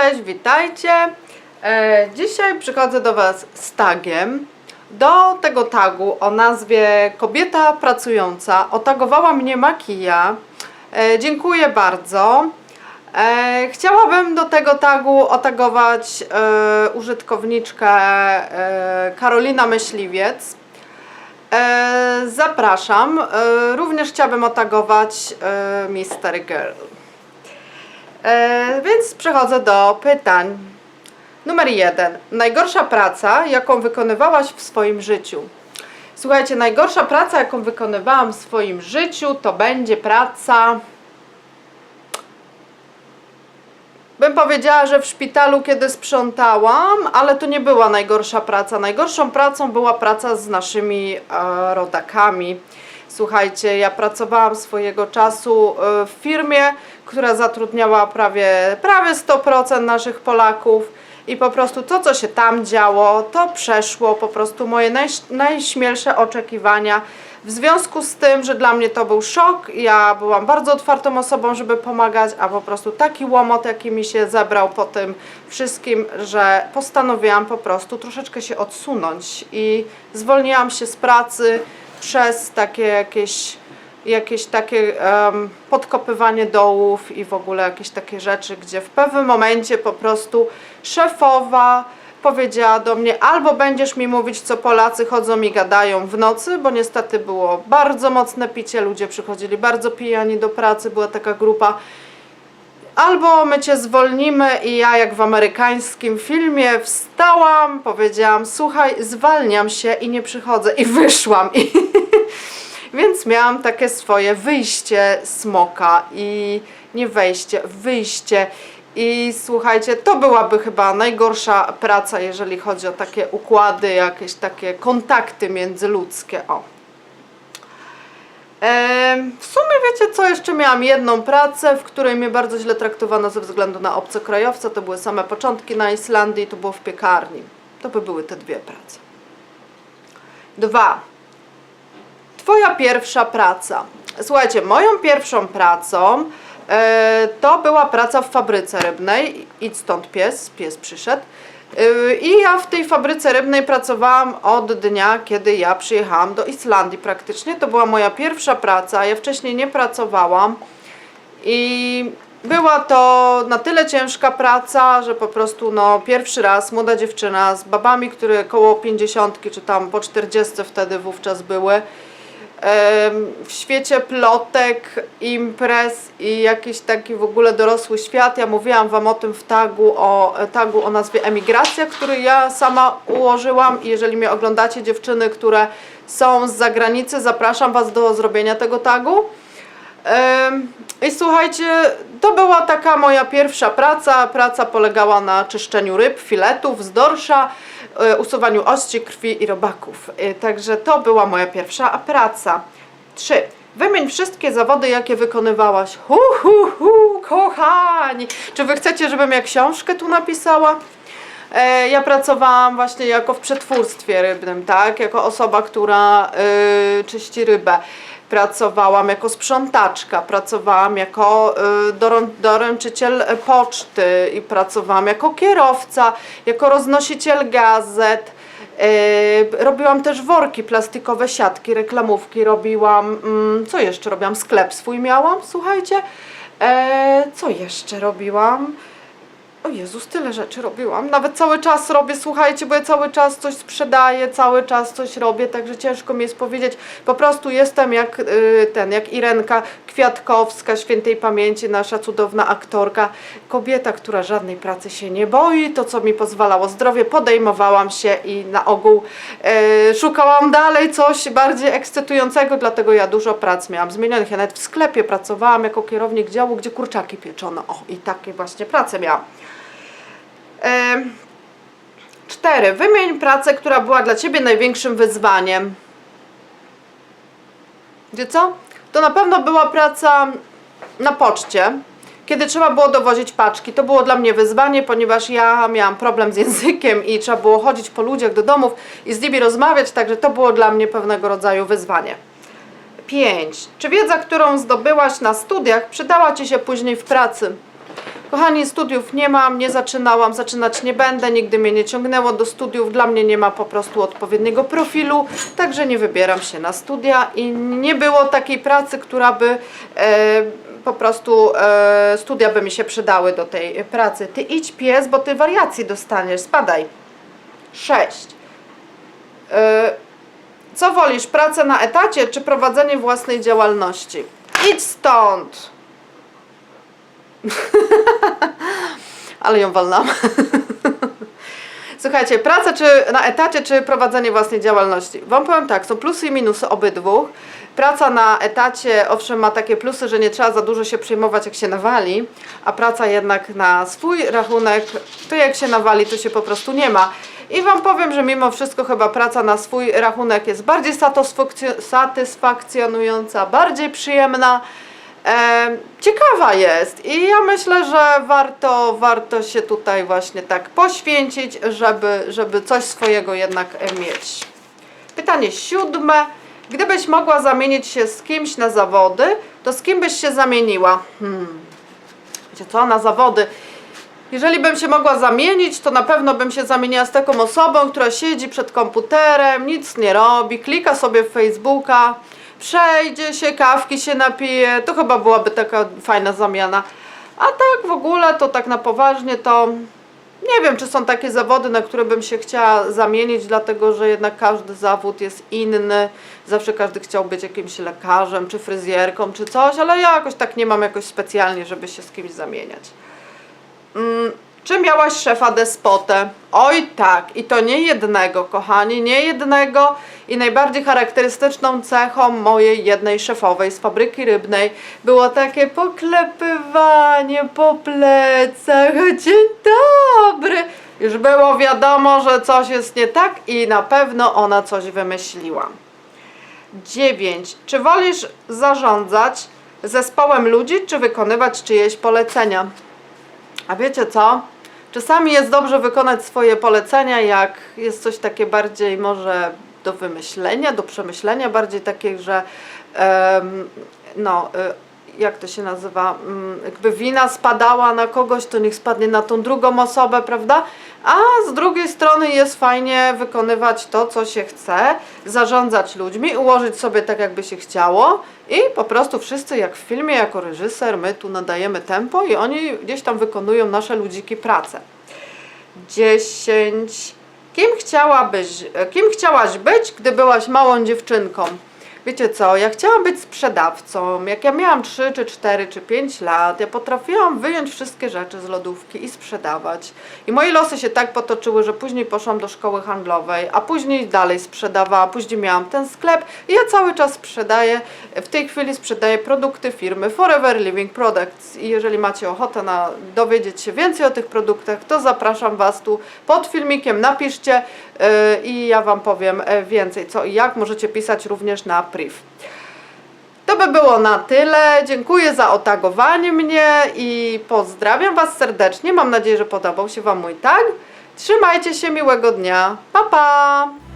Cześć, witajcie. E, dzisiaj przychodzę do Was z tagiem. Do tego tagu o nazwie Kobieta Pracująca otagowała mnie Makija. E, dziękuję bardzo. E, chciałabym do tego tagu otagować użytkowniczkę Karolina Myśliwiec. Zapraszam. Również chciałabym otagować e, Mystery Girl. E, więc przechodzę do pytań. Numer jeden. Najgorsza praca, jaką wykonywałaś w swoim życiu? Słuchajcie, najgorsza praca, jaką wykonywałam w swoim życiu, to będzie praca. Bym powiedziała, że w szpitalu, kiedy sprzątałam, ale to nie była najgorsza praca. Najgorszą pracą była praca z naszymi e, rodakami. Słuchajcie, ja pracowałam swojego czasu e, w firmie, która zatrudniała prawie, prawie 100% naszych Polaków i po prostu to, co się tam działo, to przeszło po prostu moje naj, najśmielsze oczekiwania. W związku z tym, że dla mnie to był szok, ja byłam bardzo otwartą osobą, żeby pomagać, a po prostu taki łomot, jaki mi się zebrał po tym wszystkim, że postanowiłam po prostu troszeczkę się odsunąć i zwolniłam się z pracy przez takie jakieś jakieś takie em, podkopywanie dołów i w ogóle jakieś takie rzeczy, gdzie w pewnym momencie po prostu szefowa powiedziała do mnie albo będziesz mi mówić, co Polacy chodzą i gadają w nocy, bo niestety było bardzo mocne picie, ludzie przychodzili bardzo pijani do pracy, była taka grupa, albo my cię zwolnimy i ja jak w amerykańskim filmie wstałam, powiedziałam słuchaj, zwalniam się i nie przychodzę. I wyszłam. I Więc miałam takie swoje wyjście smoka i nie wejście, wyjście. I słuchajcie, to byłaby chyba najgorsza praca, jeżeli chodzi o takie układy, jakieś takie kontakty międzyludzkie. O. W sumie wiecie co, jeszcze miałam jedną pracę, w której mnie bardzo źle traktowano ze względu na obcokrajowca. To były same początki na Islandii, to było w piekarni. To by były te dwie prace. Dwa. Twoja pierwsza praca. Słuchajcie, moją pierwszą pracą e, to była praca w fabryce rybnej. Idź stąd pies, pies przyszedł. E, I ja w tej fabryce rybnej pracowałam od dnia, kiedy ja przyjechałam do Islandii praktycznie. To była moja pierwsza praca. Ja wcześniej nie pracowałam. I była to na tyle ciężka praca, że po prostu no, pierwszy raz młoda dziewczyna z babami, które koło 50 czy tam po 40 wtedy wówczas były. W świecie plotek, imprez i jakiś taki w ogóle dorosły świat. Ja mówiłam Wam o tym w tagu o, tagu o nazwie Emigracja, który ja sama ułożyłam i jeżeli mnie oglądacie dziewczyny, które są z zagranicy, zapraszam Was do zrobienia tego tagu. I słuchajcie, to była taka moja pierwsza praca. Praca polegała na czyszczeniu ryb, filetów z dorsza, usuwaniu ości, krwi i robaków. E, Także to była moja pierwsza praca. Trzy. Wymień wszystkie zawody, jakie wykonywałaś. Hu, hu, hu, kochani! Czy wy chcecie, żebym ja książkę tu napisała? E, Ja pracowałam właśnie jako w przetwórstwie rybnym, tak? Jako osoba, która y, czyści rybę. Pracowałam jako sprzątaczka, pracowałam jako y, doręczyciel poczty i pracowałam jako kierowca, jako roznosiciel gazet. Y, robiłam też worki, plastikowe siatki, reklamówki robiłam. Mm, co jeszcze robiłam? Sklep swój miałam, słuchajcie. E, co jeszcze robiłam? O Jezus, tyle rzeczy robiłam. Nawet cały czas robię, słuchajcie, bo ja cały czas coś sprzedaję, cały czas coś robię, także ciężko mi jest powiedzieć. Po prostu jestem jak y, ten, jak Irenka Kwiatkowska, świętej pamięci, nasza cudowna aktorka. Kobieta, która żadnej pracy się nie boi, to co mi pozwalało zdrowie, podejmowałam się i na ogół y, szukałam dalej coś bardziej ekscytującego, dlatego ja dużo prac miałam zmienionych. Ja nawet w sklepie pracowałam jako kierownik działu, gdzie kurczaki pieczono. O, i takie właśnie prace miałam. Em, Cztery. Wymień pracę, która była dla Ciebie największym wyzwaniem. Wie co? To na pewno była praca na poczcie, kiedy trzeba było dowozić paczki. To było dla mnie wyzwanie, ponieważ ja miałam problem z językiem i trzeba było chodzić po ludziach do domów i z nimi rozmawiać, także to było dla mnie pewnego rodzaju wyzwanie. 5. Czy wiedza, którą zdobyłaś na studiach, przydała Ci się później w pracy? Kochani, studiów nie mam, nie zaczynałam, zaczynać nie będę, nigdy mnie nie ciągnęło do studiów, dla mnie nie ma po prostu odpowiedniego profilu, także nie wybieram się na studia i nie było takiej pracy, która by e, po prostu e, studia by mi się przydały do tej pracy. Ty idź pies, bo ty wariacji dostaniesz, spadaj. Sześć. E, co wolisz, pracę na etacie czy prowadzenie własnej działalności? Idź stąd! Ale ją walnam. Słuchajcie, praca czy na etacie, czy prowadzenie własnej działalności? Wam powiem tak, są plusy i minusy obydwu. Praca na etacie owszem ma takie plusy, że nie trzeba za dużo się przejmować jak się nawali, a praca jednak na swój rachunek, to jak się nawali, to się po prostu nie ma. I Wam powiem, że mimo wszystko chyba praca na swój rachunek jest bardziej satysfakcjo- satysfakcjonująca, bardziej przyjemna. E, ciekawa jest i ja myślę, że warto, warto się tutaj właśnie tak poświęcić, żeby, żeby coś swojego jednak mieć. Pytanie siódme. Gdybyś mogła zamienić się z kimś na zawody, to z kim byś się zamieniła? Hmm. Wiecie co, na zawody. Jeżeli bym się mogła zamienić, to na pewno bym się zamieniła z taką osobą, która siedzi przed komputerem, nic nie robi, klika sobie w Facebooka, przejdzie się, kawki się napije, to chyba byłaby taka fajna zamiana. A tak w ogóle, to tak na poważnie, to nie wiem, czy są takie zawody, na które bym się chciała zamienić, dlatego że jednak każdy zawód jest inny. Zawsze każdy chciał być jakimś lekarzem, czy fryzjerką, czy coś, ale ja jakoś tak nie mam jakoś specjalnie, żeby się z kimś zamieniać. Mm, czy miałaś szefa despotę? Oj tak, i to nie jednego, kochani, nie jednego. I najbardziej charakterystyczną cechą mojej jednej szefowej z fabryki rybnej było takie poklepywanie po plecach. Dzień dobry! Już było wiadomo, że coś jest nie tak i na pewno ona coś wymyśliła. 9. Czy wolisz zarządzać zespołem ludzi, czy wykonywać czyjeś polecenia? A wiecie co? Czasami jest dobrze wykonać swoje polecenia, jak jest coś takie bardziej może do wymyślenia, do przemyślenia, bardziej takie, że em, no, y, jak to się nazywa, Mm, jakby wina spadała na kogoś, to niech spadnie na tą drugą osobę, prawda? A z drugiej strony jest fajnie wykonywać to, co się chce, zarządzać ludźmi, ułożyć sobie tak, jakby się chciało i po prostu wszyscy, jak w filmie, jako reżyser, my tu nadajemy tempo i oni gdzieś tam wykonują nasze ludziki pracę. 10. Kim kim chciałaś być, gdy byłaś małą dziewczynką? Wiecie co, ja chciałam być sprzedawcą. Jak ja miałam 3 czy 4 czy 5 lat, ja potrafiłam wyjąć wszystkie rzeczy z lodówki i sprzedawać. I moje losy się tak potoczyły, że później poszłam do szkoły handlowej, a później dalej sprzedawałam, później miałam ten sklep i ja cały czas sprzedaję. W tej chwili sprzedaję produkty firmy Forever Living Products. I jeżeli macie ochotę na dowiedzieć się więcej o tych produktach, to zapraszam Was tu pod filmikiem, napiszcie yy, i ja Wam powiem e, więcej co i jak. Możecie pisać również na priv. To by było na tyle. Dziękuję za otagowanie mnie i pozdrawiam Was serdecznie. Mam nadzieję, że podobał się Wam mój tag. Trzymajcie się, miłego dnia. Pa, pa!